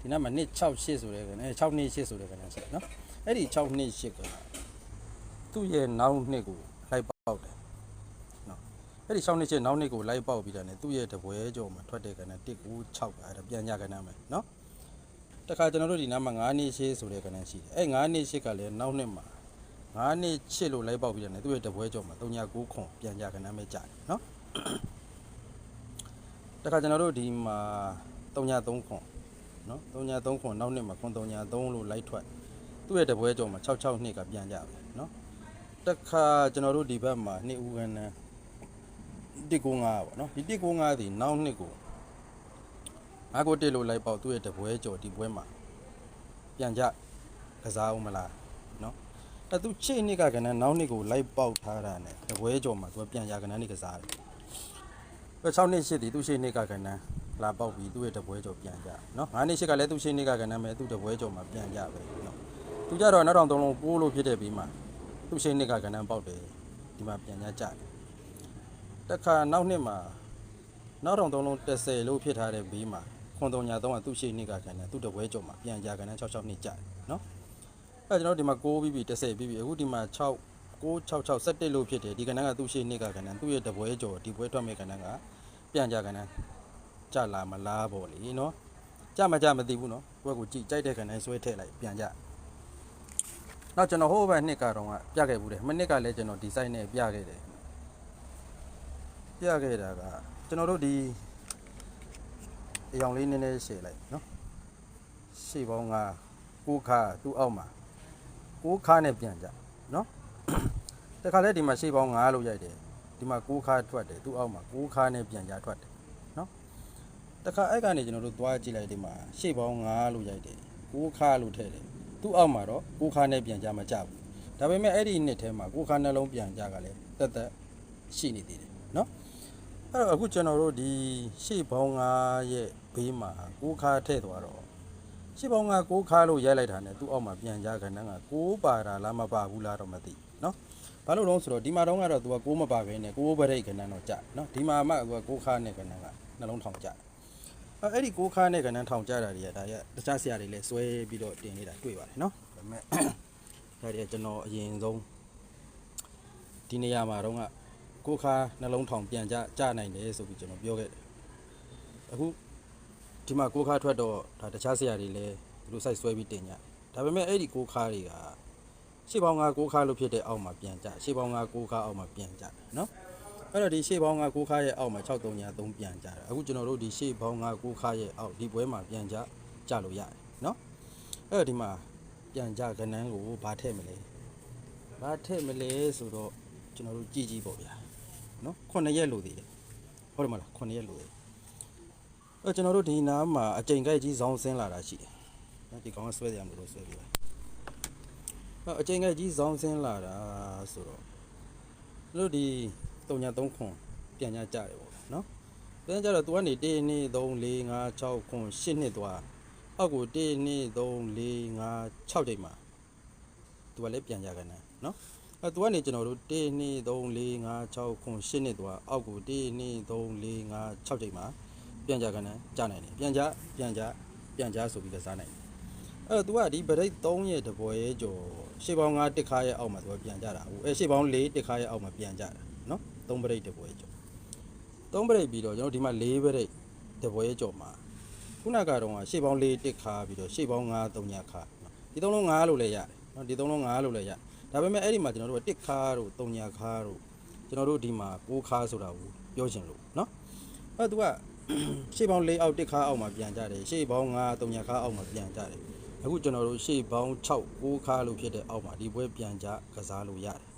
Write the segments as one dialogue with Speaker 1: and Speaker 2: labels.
Speaker 1: ဒီနားမှာနှစ်6 8ဆိုတဲ့ကနေ့6နှစ်8ဆိုတဲ့ကနေ့ရှိတယ်နော်အဲ့ဒီ6နှစ်8ကသူ့ရဲ့နောက်နှစ်ကိုလိုက်ပေါက်တယ်နော်အဲ့ဒီ6နှစ်8နောက်နှစ်ကိုလိုက်ပေါက်ပြီးတာ ਨੇ သူ့ရဲ့တပွဲကြော်မှာထွက်တဲ့ကနေ့1 9 6အဲ့ဒါပြန်ကြကနေ့မယ်နော်တခါကျွန်တော်တို့ဒီနားမှာ9နှစ်8ဆိုတဲ့ကနေ့ရှိတယ်အဲ့9နှစ်8ကလည်းနောက်နှစ်မှာ9နှစ်8လို့လိုက်ပေါက်ပြီးတာ ਨੇ သူ့ရဲ့တပွဲကြော်မှာ3 9ခွန်ပြန်ကြကနေ့မယ်ကြာတယ်နော်တခါကျွန်တော်တို့ဒီမှာ303ခွန် နော်303ခွန်နောက်နှစ်မှာခွန်303လို့လိုက်ထွက်သူ့ရဲ့တပွဲကြော်မှာ66နှစ်ကပြန်ကြပဲနော်တခါကျွန်တော်တို့ဒီဘက်မှာနှစ်ဦးခန်းနဲ့195ပေါ့နော်ဒီ195ဒီနောက်နှစ်ကိုငါကိုတစ်လို့လိုက်ပေါက်သူ့ရဲ့တပွဲကြော်ဒီပွဲမှာပြန်ကြကစားအောင်မလားနော်အဲ့သူချစ်နှစ်ကကနန်းနောက်နှစ်ကိုလိုက်ပေါက်ထားတာ ਨੇ တပွဲကြော်မှာသူကပြန်ကြကနန်းနေကစားတယ်ပဲ6နှစ်ရှိသည်သူရှိနှစ်ကကဏ္ဍ လာပေါက်ပြီးသူ့ရဲ့တပွဲကျော်ပြန်ကြနော်9နှစ်ရှိကလည်းသူရှိနှစ်ကကဏ္ဍမဲ့သူ့တပွဲကျော်မှာပြန်ကြပဲနော်သူကြတော့နောက်တော့သုံးလုံးပိုးလို့ဖြစ်တဲ့ပြီးမှသူရှိနှစ်ကကဏ္ဍပေါက်တယ်ဒီမှာပြန်ကြကြတယ်တခါနောက်နှစ်မှာနောက်တော့သုံးလုံး30လို့ဖြစ်ထားတဲ့ပြီးမှခွန်တုံညာသုံးကသူရှိနှစ်ကကဏ္ဍသူ့တပွဲကျော်မှာပြန်ကြကဏ္ဍ66နှစ်ကြတယ်နော်အဲကျွန်တော်ဒီမှာ6ပြီးပြီး30ပြီးပြီးအခုဒီမှာ6 666 17လို့ဖြစ်တယ်ဒီကဏ္ဍကသူ့ရှိနှစ်ကကဏ္ဍသူ့ရဲ့တပွဲကျော်ဒီပွဲထွက်မဲ့ကဏ္ဍကပြန်ကြကဏ္ဍ ကြလာမလားပေါ့လေနော်ကြမကြမသိဘူးနော်ပွဲကိုကြည့်ကြိုက်တဲ့ကဏ္ဍဆွဲထည့်လိုက်ပြန်ကြနောက်ကျွန်တော်ဟိုဘက်နှစ်ကတော့ကပြခဲ့ဘူးတယ်မနှစ်ကလည်းကျွန်တော်ဒီ site နဲ့ပြခဲ့တယ်ပြခဲ့တာကကျွန်တော်တို့ဒီအယောင်လေးနည်းနည်းရှည်လိုက်နော်ရှေ့ပေါင်းကကိုးခါသူ့အောက်မှာကိုးခါနဲ့ပြန်ကြနော်တခါလဲဒီမှာရှေ့ပေါင်း9လို့ရိုက်တယ်ဒီမှာ6ခါထွက်တယ်သူ့အောက်မှာ6ခါနဲ့ပြန်ကြထွက်တယ်နော် တခါအဲ့ကနေကျွန်တော်တို့သွားကြည့်လိုက်ဒီမှာရှေ့ပေါင်း9လို့ရိုက်တယ်6ခါလို့ထည့်တယ်သူ့အောက်မှာတော့6ခါနဲ့ပြန်ကြမကြဘူးဒါပေမဲ့အဲ့ဒီနှစ်ထဲမှာ6ခါနှလုံးပြန်ကြကလည်းတက်တက်ရှိနေသေးတယ်နော်အဲ့တော့အခုကျွန်တော်တို့ဒီရှေ့ပေါင်း9ရဲ့ဘေးမှာ6ခါထည့်သွားတော့ရှေ့ပေါင်း9 6ခါလို့ရိုက်လိုက်တာနဲ့သူ့အောက်မှာပြန်ကြခဏက6ပါတာလားမပါဘူးလားတော့မသိနော်ဘာလို့လဲဆိုတော့ဒီမှာတော့ကတော့ तू ကကိုးမပါဘဲနဲ့ကိုးပရိတ်ကဏ္ဍတော့ကြာနော်ဒီမှာမှ तू ကကိုးခါနဲ့ကဏ္ဍကနှလုံးထောင်ကြာ အဲအဲ့ဒီကိုးခါနဲ့ကဏ္ဍထောင်ကြာတာတွေကဒါရတခြားဆရာတွေလည်းစွဲပြီးတော့တင်နေတာတွေ့ပါတယ်နော်ဒါပေမဲ့ဒါတွေကကျွန်တော်အရင်ဆုံးဒီနေရာမှာတော့ကကိုးခါနှလုံးထောင်ပြန်ကြကြနိုင်တယ်ဆိုပြီးကျွန်တော်ပြောခဲ့တယ်အခုဒီမှာကိုးခါထွက်တော့ဒါတခြားဆရာတွေလည်းသူတို့စိုက်ဆွဲပြီးတင်ကြဒါပေမဲ့အဲ့ဒီကိုးခါတွေကရှေ့ပေါင်းက6ခါလို့ဖြစ်တဲ့အောက်မှာပြန်ကြရှေ့ပေါင်းက6ခါအောက်မှာပြန်ကြနော် အဲ့တော့ဒီရှေ့ပေါင်းက6ခါရဲ့အောက်မှာ63ညာ3ပြန်ကြတယ်အခုကျွန်တော်တို့ဒီရှေ့ပေါင်းက6ခါရဲ့အောက်ဒီပွဲမှာပြန်ကြကြလို့ရတယ်နော်အဲ့တော့ဒီမှာပြန်ကြကဏန်းကိုဘာထည့်မလဲဘာထည့်မလဲဆိုတော့ကျွန်တော်တို့ကြည့်ကြည့်ပေါ့ဗျာနော်9ရက်လို့သေးတယ်ဟုတ်တယ်မလား9ရက်လို့သေးတယ်အဲ့ကျွန်တော်တို့ဒီနားမှာအကြိမ်ကြိုက်ကြီးဇောင်းဆင်းလာတာရှိတယ်နော်ဒီကောင်ကဆွဲတယ်မလို့ဆွဲပြီးပါအချိန်ကကြီးဇောင်းဆင်းလာတာဆိုတော့တို့ဒီ 3ည3ခွန်ပြန်ကြကြတယ်ပေါ့နော်ပြန်ကြတော့ तू ကနေ1 2 3 4 5 6ခွန်8နှစ်သွားအောက်ကို1 2 3 4 5 6ချိန်မှာ तू ကလည်းပြန်ကြကန်တယ်နော်အဲ तू ကနေကျွန်တော်တို့1 2 3 4 5 6ခွန်8နှစ်သွားအောက်ကို1 2 3 4 5 6ချိန်မှာပြန်ကြကန်တယ်ကြနိုင်တယ်ပြန်ကြပြန်ကြပြန်ကြဆိုပြီးကစားနိုင်တယ် အဲ့တော့ तू ကဒီဗရိတ်3ရဲ့တပွဲရဲ့ကျော်ရှေ့ပေါင်း9တစ်ခါရဲ့အောက်မှာ तू ပြန်ကြတာဟုတ်အဲရှေ့ပေါင်း4တစ်ခါရဲ့အောက်မှာပြန်ကြတာနော် 3ဗရိတ်တပွဲကျော်3ဗရိတ်ပြီးတော့ကျွန်တော်ဒီမှာ4ဗရိတ်တပွဲရဲ့ကျော်မှာခုနကတော့ကရှေ့ပေါင်း4တစ်ခါပြီးတော့ရှေ့ပေါင်း9 3ညခါနော်ဒီသုံးလုံး9လို့လည်းရတယ်နော်ဒီသုံးလုံး9လို့လည်းရဒါပေမဲ့အဲ့ဒီမှာကျွန်တော်တို့ကတစ်ခါတို့3ညခါတို့ကျွန်တော်တို့ဒီမှာ6ခါဆိုတာကိုပြောချင်လို့နော်အဲ့ तू ကရှေ့ပေါင်း4အောက်တစ်ခါအောက်မှာပြန်ကြတယ်ရှေ့ပေါင်း9 3ညခါအောက်မှာပြန်ကြတယ်အခုကျွန်တော်တို့ရှေ့ပေါင်း6 6ခါလို့ဖြစ်တဲ့အောက်မှာဒီပွဲပြန်ကြကစားလို့ရတယ်နော်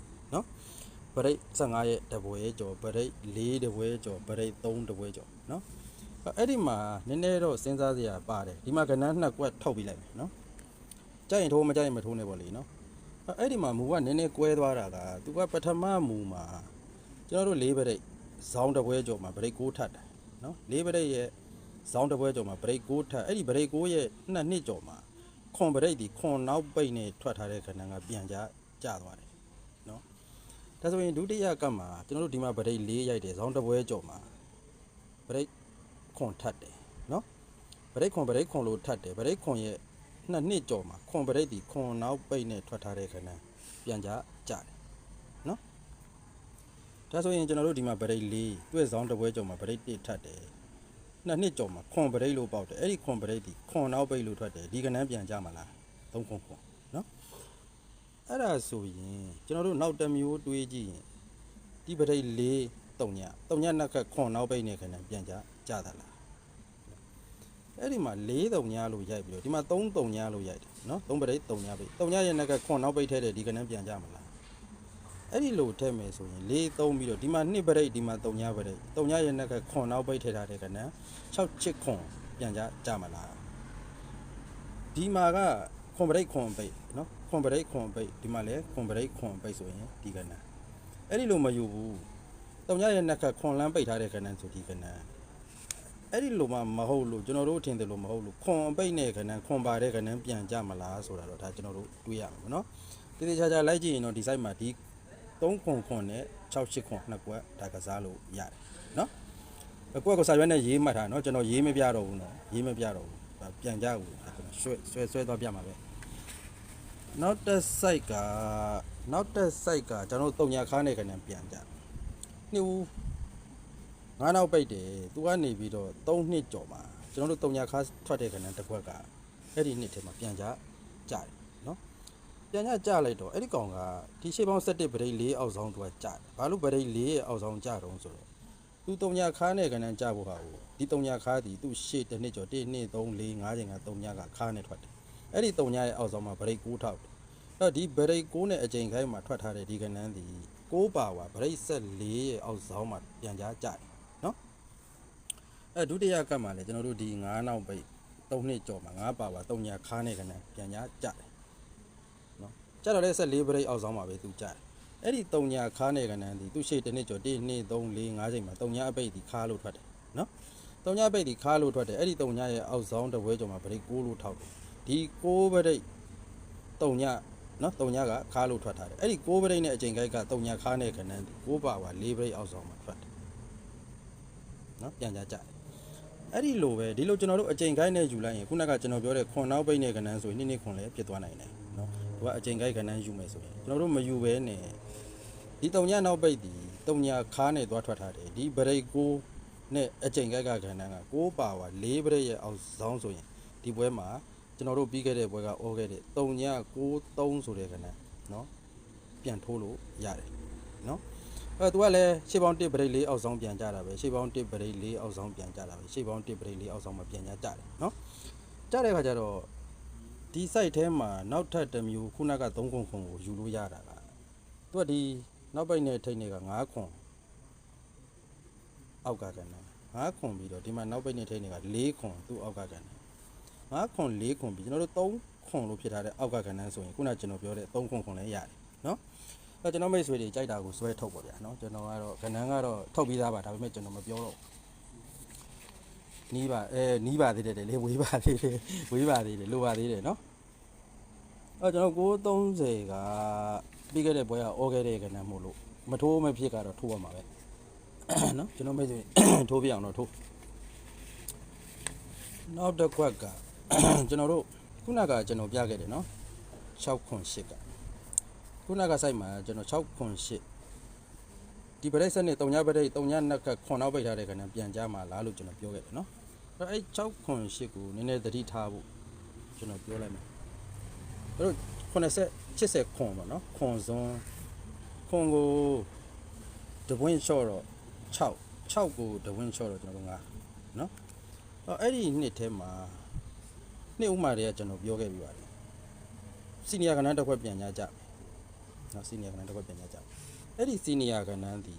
Speaker 1: ဗရိတ်15ရဲ့တပွဲကျော်ဗရိတ်4တပွဲကျော်ဗရိတ်3တပွဲကျော်နော်အဲ့ဒီမှာနည်းနည်းတော့စဉ်းစားစရာပါတယ်ဒီမှာကဏ္ဍနှစ်ကွက်ထုတ်ပြီးလိုက်မယ်နော်ကြိုက်ရင်ထိုးမကြိုက်ရင်မထိုးနဲ့ပေါ့လေနော်အဲ့ဒီမှာမူကနည်းနည်းကွဲသွားတာကသူကပထမမူမှာကျွန်တော်တို့၄ဗရိတ်ဇောင်းတပွဲကျော်မှာဗရိတ်6ထပ်တယ်နော်၄ဗရိတ်ရဲ့ဇောင်းတပွဲကျော်မှာဗရိတ်6ထပ်အဲ့ဒီဗရိတ်6ရဲ့နှစ်နှစ်ကျော်မှာခွန်ပရိတ်ဒီခွန်နောက်ပိတ်နဲ့ထွက်ထားတဲ့ခဏကပြန်ကြကျသွားတယ်နော် ဒါဆိုရင်ဒုတိယကပ်မှာကျွန်တော်တို့ဒီမှာပရိတ်၄ရိုက်တယ်ဇောင်းတစ်ပွဲကြော်မှာပရိတ်ခွန်ထတ်တယ်နော်ဗရိတ်ခွန်ဗရိတ်ခွန်လို့ထတ်တယ်ဗရိတ်ခွန်ရဲ့နှစ်နှစ်ကျော်မှာခွန်ဗရိတ်ဒီခွန်နောက်ပိတ်နဲ့ထွက်ထားတဲ့ခဏပြန်ကြကြတယ်နော်ဒါဆိုရင်ကျွန်တော်တို့ဒီမှာဗရိတ်လေးတွေ့ဆောင်တစ်ပွဲကျော်မှာဗရိတ်တစ်ထတ်တယ်နှစ်နှစ်ကျော်မှာခွန်ဗရိတ်လို့ပေါက်တယ်အဲ့ဒီခွန်ဗရိတ်ဒီခွန်နောက်ပိတ်လို့ထွက်တယ်ဒီကဏ္ဍပြန်ကြမှာလားသုံးခွန်ခွန်နော် အဲ့ဒါဆိုရင်ကျွန်တော်တို့နောက်တစ်မျိုးတွေးကြည့်ရင်ဒီဗရိတ်လေးတုံညတုံညနှစ်ခက်ခွန်နောက်ပိတ်နဲ့ခဏပြန်ကြကြတာလားအဲ့ဒီမှာ၄တုံညာလို့ရိုက်ပြီးတော့ဒီမှာ၃တုံညာလို့ရိုက်တယ်နော်၃ပရိတ်တုံညာပိတ်တုံညာရဲ့နောက်ကခွန်နောက်ပိတ်ထဲတယ်ဒီကနေ့ပြန်ကြမလားအဲ့ဒီလိုထည့်မယ်ဆိုရင်၄သုံးပြီးတော့ဒီမှာ2ပရိတ်ဒီမှာတုံညာပရိတ်တုံညာရဲ့နောက်ကခွန်နောက်ပိတ်ထဲထားတဲ့ကနေ့6ချစ်ခွန်ပြန်ကြကြမလားဒီမှာကခွန်ပရိတ်ခွန်ပိတ်နော် ခွန်ပရိတ်ခွန်ပိတ်ဒီမှာလည်းခွန်ပရိတ်ခွန်ပိတ်ဆိုရင်ဒီကနေ့အဲ့ဒီလိုမယူဘူးတုံညာရဲ့နောက်ကခွန်လန်းပိတ်ထားတဲ့ကနေ့ဆိုဒီကနေ့အဲ့ဒီလိုမှမဟုတ်လို့ကျွန်တော်တို့ထင်တယ်လို့မဟုတ်လို့ခွန်အပိတ်နဲ့ခဏခွန်ပါတဲ့ခဏပြန်ကြမလားဆိုတာတော့ဒါကျွန်တော်တို့တွေးရမှာနော်တိတိကျကျလိုက်ကြည့်ရင်တော့ဒီ site မှာဒီ3ခွန်ခွန်နဲ့6 8ခွန်နှစ်ကွက်ဒါကစားလို့ရတယ်နော်အကွက်ကစာရွက်နဲ့ရေးမှတ်ထားနော်ကျွန်တော်ရေးမပြတော့ဘူးနော်ရေးမပြတော့ဘူးဒါပြန်ကြဘူးဒါကျွန်တော်ဆွဲဆွဲဆွဲတော့ပြမှာပဲ နောက်တစ် site ကနောက်တစ် site ကကျွန်တော်တို့တုံညာခါနဲ့ခဏပြန်ကြနှစ်ဦးငါးနောက်ပိတ်တယ်သူကနေပြီးတော့3နှစ်ကျော်မှာကျွန်တော်တို့တုံညာခါထွက်တဲ့ခဏတစ်ခွက်ကအဲ့ဒီနှစ်ထဲမှာပြန်ကြကြတယ်နော်ပြန်ကြကြလိုက်တော့အဲ့ဒီကောင်ကဒီရှေ့ပေါင်း7ဗရိတ်4အောက်ဆောင်သူကကြတယ်ဘာလို့ဗရိတ်4ရဲ့အောက်ဆောင်ကြတော့ဆိုတော့သူတုံညာခါနဲ့ခဏကြဖို့ဟာကိုဒီတုံညာခါဒီသူ့ရှေ့တစ်နှစ်ကျော်1 2 3 4 5ချိန်ကတုံညာကခါနဲ့ထွက်တယ် အဲ့ဒီတုံညာရဲ့အောက်ဆောင်မှာဗရိတ်6ထောက်တယ်အဲ့တော့ဒီဗရိတ်6နဲ့အချိန်ခိုင်းမှာထွက်ထားတဲ့ဒီကနန်းဒီ6ပါဝါဗရိတ်14ရဲ့အောက်ဆောင်မှာပြန်ကြကြတယ်အဲဒုတိယကတ်မှာလည်းကျွန်တော်တို့ဒီ9နောက်ပိတ်3နှစ်ကျော်မှာ9ပါပါ3ညာခါနေကနေပြန်ညာကြတယ်နော်ကြတော့လည်း14ဘရိတ်အောက်ဆောင်ပါပဲသူကြတယ်အဲ့ဒီ3ညာခါနေကနေဒီသူရှေ့တစ်နှစ်ကျော်1 2 3 4 5ချိန်မှာ3ညာအပိတ်ဒီခါလို့ထွက်တယ်နော်3ညာအပိတ်ဒီခါလို့ထွက်တယ်အဲ့ဒီ3ညာရဲ့အောက်ဆောင်တစ်ဝဲကျော်မှာဘရိတ်6လို့ထောက်တယ် ဒီ6ဘရိတ်3ညာနော်3ညာကခါလို့ထွက်ထားတယ်အဲ့ဒီ6ဘရိတ်နဲ့အချိန်ခိုက်က3ညာခါနေကနေဒီ6ပါပါ4ဘရိတ်အောက်ဆောင်မှာထွက်တယ်နော်ပြန်ကြကြတယ်အဲ့ဒီလိုပဲဒီလိုကျွန်တော်တို့အချိန်ခိုင်းနဲ့ယူလိုက်ရင်ခုနကကျွန်တော်ပြောတဲ့ခွန်နောက်ပိတ်နဲ့ကဏ္ဍဆိုရင်နှစ်နှစ်ခွန်လည်းဖြစ်သွားနိုင်တယ်နော်သူကအချိန်ခိုင်းကဏ္ဍယူမယ်ဆိုရင်ကျွန်တော်တို့မယူဘဲနဲ့ဒီတုံညနောက်ပိတ်ဒီတုံညခါနဲ့သွားထွက်ထားတယ်ဒီဗရိတ်ကိုနဲ့အချိန်ခိုက်ကကဏ္ဍက6ပါဝါ4ဗရိတ်ရဲ့အောက်ဇောင်းဆိုရင်ဒီပွဲမှာ ကျွန်တော်တို့ပြီးခဲ့တဲ့ပွဲကအော်ခဲ့တဲ့တုံည93ဆိုတဲ့ကဏ္ဍနော်ပြန်ထိုးလို့ရတယ်နော်အဲသူကလည်းရှေ့ပေါင်း1ဗရိတ်လေးအောက်ဆောင်ပြန်ကြတာပဲရှေ့ပေါင်း1ဗရိတ်လေးအောက်ဆောင်ပြန်ကြတာပဲရှေ့ပေါင်း1ဗရိတ်လေးအောက်ဆောင်မှာပြန်ကြကြတယ်နော်ကြတဲ့ခါကျတော့ဒီ site ထဲမှာနောက်ထပ်တစ်မျိုးခုနက3ခွန်ခွန်ကိုယူလို့ရတာကသူကဒီနောက်ပိတ်နဲ့ထိတ်နေက9ခွန်အောက်ကကန်တယ်9ခွန်ပြီးတော့ဒီမှာနောက်ပိတ်နဲ့ထိတ်နေက4ခွန်သူ့အောက်ကကန်တယ် 5ခွန်4ခွန်ပြီးကျွန်တော်တို့3ခွန်လို့ဖြစ်ထားတဲ့အောက်ကကဏ္ဍဆိုရင်ခုနကျွန်တော်ပြောတဲ့3ခွန်ခွန်လည်းရတယ်နော်အဲကျွန်တော်မိတ်ဆွေတွေကြိုက်တာကိုဆွဲထုတ်ပေါ့ဗျာနော်ကျွန်တော်ကတော့ကဏ္ဍကတော့ထုတ်ပြီးသားပါဒါပေမဲ့ကျွန်တော်မပြောတော့နီးပါအဲနီးပါသေးတယ်လေဝေးပါသေးတယ်ဝေးပါသေးတယ်လိုပါသေးတယ်နော်အဲကျွန်တော်930ကပြီးခဲ့တဲ့ပွဲကဩခဲ့တဲ့ကဏ္ဍမို့လို့မထိုးမဖြစ်ကတော့ထိုးရမှာပဲနော်ကျွန်တော်မိတ်ဆွေထိုးပြအောင်တော့ထိုးနောက်တစ်ခွက်က ကျွန်တော်တို့ခုနကကျွန်တော်ပြခဲ့တယ်နော်608ကခုနကစိုက်မှာကျွန်တော်608ဒီပရိတ်ဆက်နဲ့တုံညပရိတ်တုံညနက်ကခွန်နောက်ပိတ်ထားတဲ့ခါနဲ့ပြန်ကြမှာလားလို့ကျွန်တော်ပြောခဲ့တယ်နော်အဲ့အဲ့608ကိုနည်းနည်းသတိထားဖို့ကျွန်တော်ပြောလိုက်မယ်အဲ့တော့80 80ခွန်ပေါ့နော်ခွန်စွန်းခွန်ကိုတပွင့်လျှော့တော့6 6ကိုတပွင့်လျှော့တော့ကျွန်တော်က9နော်အဲ့အဲ့ဒီနှစ်ထဲမှာ နှစ်ဥမာတွေကကျွန်တော်ပြောခဲ့ပြီးပါတယ်စီနီယာကဏ္ဍတစ်ခွက်ပြန်ကြကြနော်စီနီယာကဏ္ဍတစ်ခွက်ပြန်ကြကြအဲ့ဒီစီနီယာကဏ္ဍဒီ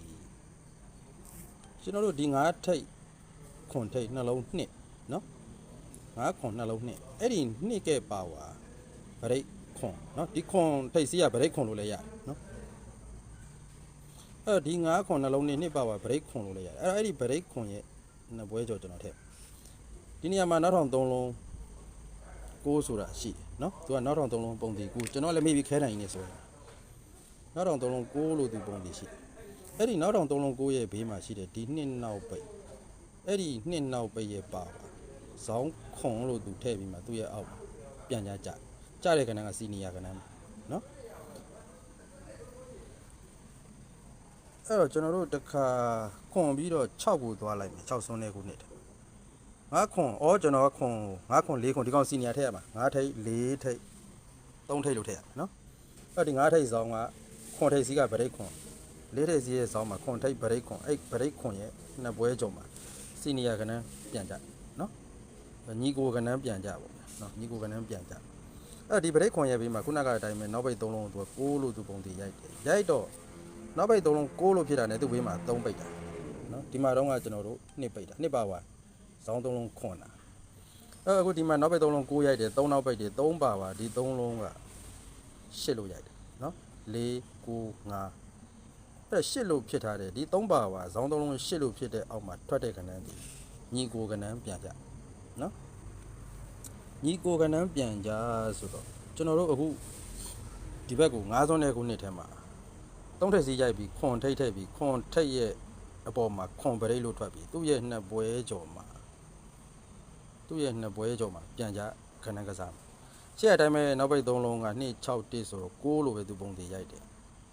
Speaker 1: ကျွန်တော်တို့ဒီ9ထိတ်ခွန်ထိတ်နှလုံးနှစ်နော်9ခွန်နှလုံးနှစ်အဲ့ဒီနှစ်ကဲပါဝါဗရိတ်ခွန်နော်ဒီခွန်ထိတ်စီကဗရိတ်ခွန်လို့လည်းရတယ်နော်အဲ့တော့ဒီ9ခွန်နှလုံးနှစ်နှစ်ပါဝါဗရိတ်ခွန်လို့လည်းရတယ်အဲ့တော့အဲ့ဒီဗရိတ်ခွန်ရဲ့နှစ်ပွဲကျော်ကျွန်တော်ထည့်ဒီနေရာမှာနောက်ထောင်3လုံး 6ဆိုတာရှိတယ်နော်သူကနောက်ထောင်3လုံးပုံတီ9ကျွန်တော်လည်းမိပြီးခဲနိုင်နေဆိုရင်နောက်တောင်သုံးလုံး6လို့သူပုံနေရှိတယ်အဲ့ဒီနောက်တောင်သုံးလုံး6ရဲ့ဘေးမှာရှိတဲ့ဒီနှစ်နောက်ပိတ်အဲ့ဒီနှစ်နောက်ပိတ်ရဲ့ပါပါဇောင်းခွန်လို့သူထည့်ပြီးမှသူ့ရဲ့အောက်ပြန်ကြကြကြတဲ့ကဏ္ဍကစီနီယာကဏ္ဍနော်အဲ့တော့ကျွန်တော်တို့တစ်ခါခွန်ပြီးတော့6ကိုသွားလိုက်မယ်6စွန်းတဲ့ခုနှစ် ငါခွန်ဩကျွန်တော်ကခွန်ငါခွန်4ခွန်ဒီကောင်စီနီယာထည့်ရမှာငါထိတ်4ထိတ်3ထိတ်လို့ထည့်ရနော်အဲ့ဒီငါထိတ်ဇောင်းကခွန်ထိတ်စီကဗရိတ်ခွန်လေးထိတ်စီရဲ့ဇောင်းမှာခွန်ထိတ်ဗရိတ်ခွန်အဲ့ဗရိတ်ခွန်ရဲ့နှစ်ပွဲကြုံမှာစီနီယာကဏ္ဍပြန်ကြနော်ညီကိုကဏ္ဍပြန်ကြပေါ့နော်ညီကိုကဏ္ဍပြန်ကြအဲ့ဒီဗရိတ်ခွန်ရဲ့ပြီးမှာခုနကအတိုင်းပဲနောက်ဘိတ်၃လုံးကိုသူက6လို့သူပုံတည်ရိုက်တယ်ရိုက်တော့နောက်ပိတ်သုံးလုံး6လို့ဖြစ်တာနဲ့သူ့ဘေးမှာ3ပိတ်တာနော်ဒီမှာတော့ကကျွန်တော်တို့2ပိတ်တာ2ပါဝါ ဇောင်းသုံးလုံးခွန်တာအဲအခုဒီမှာနောက်ပိတ်သုံးလုံး6ရိုက်တယ်3နောက်ပိတ်တယ်3ပါဝါဒီ3လုံးက8လို့ရိုက်တယ်နော်4 9 5အဲ့8လို့ဖြစ်ထားတယ်ဒီ3ပါဝါဇောင်းသုံးလုံး8လို့ဖြစ်တဲ့အောက်မှာထွက်တဲ့ကဏ္ဍဒီညီကိုကဏ္ဍပြန်ကြနော်ညီကိုကဏ္ဍပြန်ကြဆိုတော့ကျွန်တော်တို့အခုဒီဘက်ကို9စွန်းတဲ့ခုနှစ်ထဲမှာသုံးထက်စီးရိုက်ပြီးခွန်ထိတ်ထိတ်ပြီးခွန်ထိတ်ရဲ့အပေါ်မှာခွန်ပရိတ်လို့ထွက်ပြီးသူ့ရဲ့နှစ်ပွဲကြော်မှာ သူ့ရဲ့နှစ်ပွဲကြော်မှာပြန်ကြခဏကစားမှာရှေ့အတိုင်းပဲနောက်ပိတ်၃လုံးက2 6တိဆိုတော့6လို့ပဲသူပုံသေးရိုက်တယ်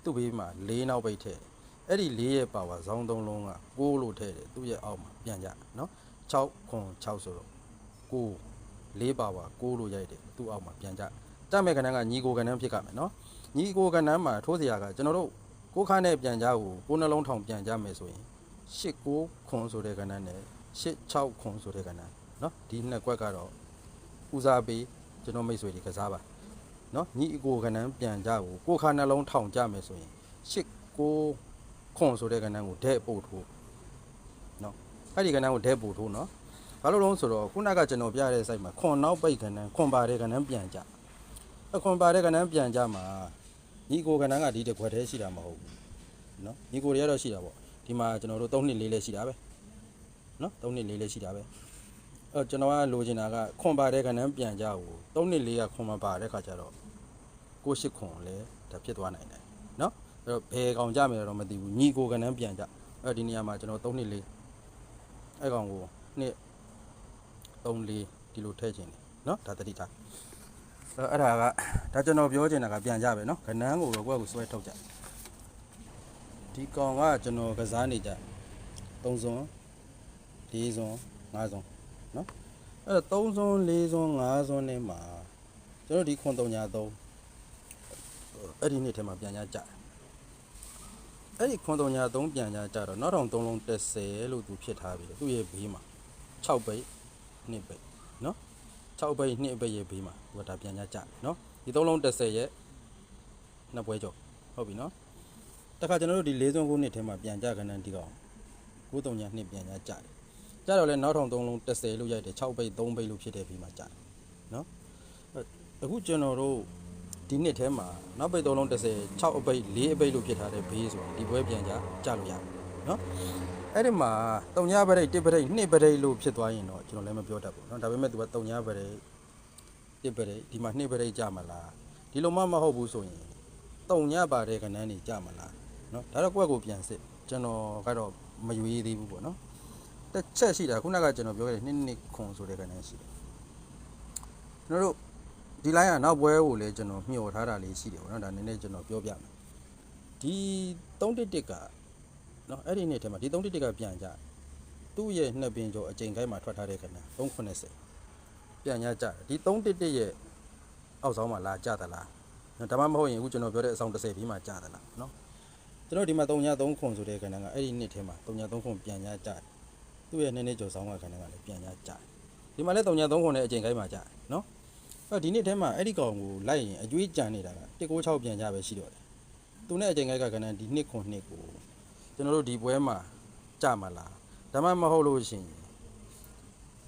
Speaker 1: သူ့ဘေးမှာ၄နောက်ပိတ်ထည့်အဲ့ဒီ၄ရဲ့ပါဝါဇောင်း၃လုံးက6လို့ထည့်တယ်သူ့ရဲ့အောက်မှာပြန်ကြနော်6ခွန်6ဆိုတော့6 4ပါဝါ6လို့ရိုက်တယ်သူ့အောက်မှာပြန်ကြကြမဲ့ခဏကညီကိုကဏ္ဍဖြစ်ကြမယ်နော်ညီကိုကဏ္ဍမှာထိုးစရာကကျွန်တော်တို့ကိုခါနဲ့ပြန်ကြကိုကိုနှလုံးထောင်ပြန်ကြမယ်ဆိုရင်၈9ခွန်ဆိုတဲ့ကဏ္ဍနဲ့၈6ခွန်ဆိုတဲ့ကဏ္ဍ နော်ဒီနှစ်ကွက်ကတော့ဦးစားပေးကျွန်တော်မိတ်ဆွေတွေကစားပါနော်ညီအကိုကဏ္ဍပြန်ကြဖို့ကိုခါနှလုံးထောင်ကြမယ်ဆိုရင်ရှစ်ကိုခွန်ဆိုတဲ့ကဏ္ဍကိုဒဲ့ပို့ထိုးနော်အဲ့ဒီကဏ္ဍကိုဒဲ့ပို့ထိုးနော်ဘာလို့လဲဆိုတော့ခုနကကျွန်တော်ပြတဲ့ site မှာခွန်နောက်ပိတ်ကဏ္ဍခွန်ပါတဲ့ကဏ္ဍပြန်ကြအခွန်ပါတဲ့ကဏ္ဍပြန်ကြမှာညီကိုကဏ္ဍကဒီတစ်ခွက်တည်းရှိတာမဟုတ်ဘူးနော်ညီကိုတွေကတော့ရှိတာပေါ့ဒီမှာကျွန်တော်တို့၃နှစ်၄လည်းရှိတာပဲနော်၃နှစ်၄လည်းရှိတာပဲ အဲကျွန်တော်ကလိုချင်တာကခွန်ပါတဲ့ကဏ္ဍပြန်ကြကို3နှစ်လေးကခွန်မပါတဲ့ခါကျတော့ကိုရှိခွန်လဲဒါဖြစ်သွားနိုင်တယ်เนาะအဲ့တော့ဘယ်ကောင်ကြမယ်တော့မသိဘူးညီကိုကဏ္ဍပြန်ကြအဲဒီနေရာမှာကျွန်တော်3နှစ်လေးအဲ့ကောင်ကိုနှစ်3လေးဒီလိုထည့်ခြင်းတယ်เนาะဒါတတိထား အဲ့ဒါကဒါကျွန်တော်ပြောချင်တာကပြန်ကြပဲเนาะခဏန်းကိုတော့ကိုယ့်ကိုဆွဲထုတ်ကြဒီကောင်ကကျွန်တော်ကစားနေကြ3စွန်း4စွန်း5စွန်း နော်အဲ့တော့3ဇွန်း4ဇွန်း5ဇွန်းနဲ့မှာကျွန်တော်ဒီခွန်တုံညာ3အဲ့ဒီနှစ်ထဲမှာပြန်ကြကြတယ်အဲ့ဒီခွန်တုံညာ3ပြန်ကြကြတော့နောက်ထောင်3လုံး30လို့သူဖြစ်ထားပြီသူ့ရဲ့ဘေးမှာ6ပိတ်2ပိတ်နော်6ပိတ်2ပိတ်ရဲ့ဘေးမှာသူကဒါပြန်ကြကြနော်ဒီ3လုံး30ရဲ့နှစ်ပွဲကျော်ဟုတ်ပြီနော်တခါကျွန်တော်တို့ဒီ၄ဇွန်9နှစ်ထဲမှာပြန်ကြခဏဒီကောင်9တုံညာ2ပြန်ကြကြတယ် ကြတော့လဲနောက်ထောင်သုံးလုံး30လို့ရိုက်တယ်6ဘိတ်3ဘိတ်လို့ဖြစ်တဲ့ဘေးမှာကြတယ်เนาะအခုကျွန်တော်တို့ဒီနှစ်ထဲမှာနောက်ဘိတ်သုံးလုံး30 6အဘိတ်4အဘိတ်လို့ဖြစ်ထားတဲ့ဘေးဆိုရင်ဒီပွဲပြန်ကြကြလို့ရတယ်เนาะ အဲ့ဒီမှာတုံညာပရိတ်တစ်ပရိတ်နှစ်ပရိတ်လို့ဖြစ်သွားရင်တော့ကျွန်တော်လည်းမပြောတတ်ဘူးเนาะဒါပေမဲ့ तू ကတုံညာပရိတ်တစ်ပရိတ်ဒီမှာနှစ်ပရိတ်ကြမလားဒီလိုမှမဟုတ်ဘူးဆိုရင်တုံညာပါတဲ့ခဏန်းနေကြမလားเนาะဒါတော့ကိုယ့်ကိုပြန်စစ်ကျွန်တော်ကတော့မရွေးသေးဘူးပေါ့เนาะ တစ်ချက်ရှိတာခုနကကျွန်တော်ပြောခဲ့တဲ့နှစ်နှစ်ခွန်ဆိုတဲ့ခဏရှိတယ်ကျွန်တော်တို့ဒီ line ကနောက်ပွဲကိုလည်းကျွန်တော်မျှော်ထားတာလေးရှိတယ်ပေါ့နော်ဒါနည်းနည်းကျွန်တော်ပြောပြမယ်ဒီ311ကနော်အဲ့ဒီနေ့ထဲမှာဒီ311ကပြန်ကြသူ့ရဲ့နှစ်ပင်ကျော်အချိန်တိုင်းမှာထွက်ထားတဲ့ခဏ390ပြန်ရကြဒီ311ရဲ့အောက်ဆောင်မှာလာကြသလားဒါမှမဟုတ်ရင်အခုကျွန်တော်ပြောတဲ့အဆောင်30ပြီးမှကြသလားနော်ကျွန်တော်ဒီမှာ3ည3ခွန်ဆိုတဲ့ခဏကအဲ့ဒီနှစ်ထဲမှာ3ည3ခွန်ပြန်ရကြတယ် သူ့ရဲ့နည်းနည်းကြော်ဆောင်ကခဏကလည်းပြန်ရကြတယ်ဒီမှာလည်းတုံညာ3ခုနဲ့အချိန်ခိုင်းမှာကြတယ်နော်အဲ့ဒီနေ့ထဲမှာအဲ့ဒီကောင်ကိုလိုက်ရင်အကျွေးကြံနေတာက196ပြန်ကြပဲရှိတော့တယ်သူနဲ့အချိန်ခိုင်းကခဏဒီနှစ်ခုနှစ်ကိုကျွန်တော်တို့ဒီပွဲမှာကြမလားဒါမှမဟုတ်လို့ရှိရင်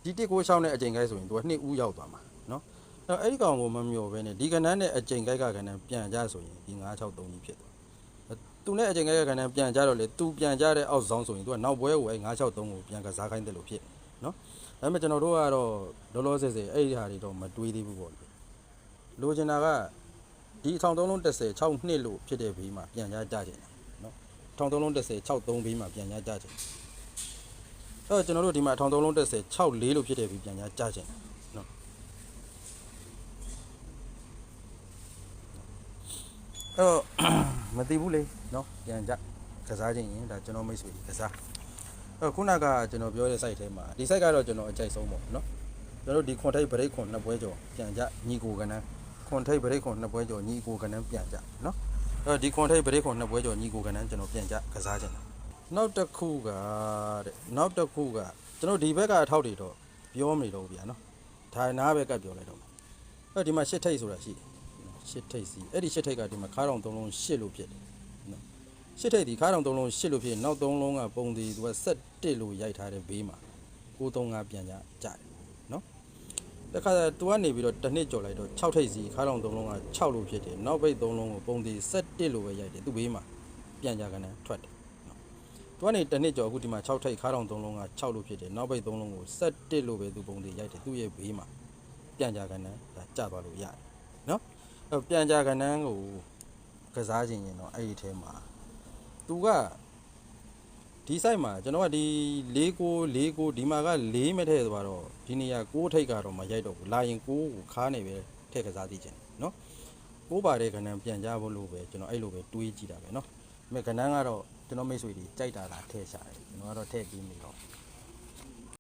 Speaker 1: ဒီ196နဲ့အချိန်ခိုင်းဆိုရင်သူကနှစ်ဦးရောက်သွားမှာနော်အဲ့အဲ့ဒီကောင်ကိုမမျော်ပဲနဲ့ဒီကဏ္ဍနဲ့အချိန်ခိုင်းကခဏပြန်ကြဆိုရင်ဒီ963ကြီးဖြစ်သွား သူနဲ့အချိန်ခဲ့တဲ့ခါနဲ့ပြန်ကြတော့လေသူပြန်ကြတဲ့အောက်ဆောင်ဆိုရင်သူကနောက်ပွဲကိုအဲ963ကိုပြန်ကစားခိုင်းတယ်လို့ဖြစ်နော်ဒါပေမဲ့ကျွန်တော်တို့ကတော့လောလောဆယ်ဆယ်အဲ့ဒီဟာတွေတော့မတွေးသေးဘူးပေါ့လေလိုချင်တာကဒီ1330 6နှစ်လို့ဖြစ်တဲ့ဘေးမှာပြန်ကြကြချင်နော်1330 63ဘေးမှာပြန်ကြကြချင်အဲ့တော့ကျွန်တော်တို့ဒီမှာ1330 64လို့ဖြစ်တဲ့ဘေးပြန်ကြကြချင်နော်အဲ့တော့မသိဘူးလေ နော်ပြန်ကြကစားခြင်းရင်ဒါကျွန်တော်မိတ်ဆွေကစားအဲ့တော့ခုနကကျွန်တော်ပြောတဲ့ site ထဲမှာဒီ site ကတော့ကျွန်တော်အကြိုက်ဆုံးပေါ့နော်ကျွန်တော်တို့ဒီခွန်ထိပ်ဗရိတ်ခွန်နှစ်ပွဲကျော်ပြန်ကြညီကိုကနန်းခွန်ထိပ်ဗရိတ်ခွန်နှစ်ပွဲကျော်ညီကိုကနန်းပြန်ကြနော်အဲ့တော့ဒီခွန်ထိပ်ဗရိတ်ခွန်နှစ်ပွဲကျော်ညီကိုကနန်းကျွန်တော်ပြန်ကြကစားခြင်းနောက်တစ်ခုကတဲ့နောက်တစ်ခုကကျွန်တော်ဒီဘက်ကအထောက်တွေတော့ပြောမနေတော့ဘူးဗျာနော်ဒါနားဘက်ကပြောလိုက်တော့မယ်အဲ့ဒီမှာရှစ်ထိတ်ဆိုတာရှိတယ်ရှစ်ထိတ်စီအဲ့ဒီရှစ်ထိတ်ကဒီမှာခါးတောင်သုံးလုံးရှစ်လို့ဖြစ်တယ်နော် ရှစ်ထိတ်ဒီခါးတောင်သုံးလုံးရှစ်လို့ဖြစ်ရင်နောက်သုံးလုံးကပုံသေးသူကဆက်တစ်လို့ရိုက်ထားတဲ့ဘေးမှာ635ပြန်ကြကြတယ်နော်တခါသူကနေပြီးတော့တစ်နှစ်ကြော်လိုက်တော့6ထိတ်စီခါးတောင်သုံးလုံးက6လို့ဖြစ်တယ်နောက်ဘိတ်သုံးလုံးကိုပုံသေးဆက်တစ်လို့ပဲရိုက်တယ်သူဘေးမှာပြန်ကြကနေထွက်တယ်သူကနေတစ်နှစ်ကျော်အခုဒီမှာ6ထိပ်ခါးတောင်3လုံးက6လို့ဖြစ်တယ်နောက်ဘိတ်3လုံးကို7လို့ပဲသူပုံတွေရိုက်တယ်သူ့ရဲ့ဘေးမှာပြန်ကြကန်နန်းဒါကျသွားလို့ရတယ်နော်အဲ့ပြန်ကြကန်နန်းကိုကစားခြင်းရင်တော့အဲ့ဒီထဲမှာ သူကဒီ site မှာကျွန်တော်ကဒီ4ကို4ကိုဒီမှာက4မဲ့ထည့်သွားတော့ဒီနေရာ6ထိပ်ကတော့မရိုက်တော့ဘူးလာရင်6ကိုခါနေပဲထည့်ကစားသိခြင်းနော်6ပါတဲ့ကဏ္ဍပြန်ကြဖို့လို့ပဲကျွန်တော်အဲ့လိုပဲတွေးကြည့်တာပဲနော်မဲ့ကဏ္ဍကတော့ကျွန်တော်မိတ်ဆွေတွေကြိုက်တာလားထည့်ရှာတယ်ကျွန်တော်ကတော့ထည့်ပြီးနေတော့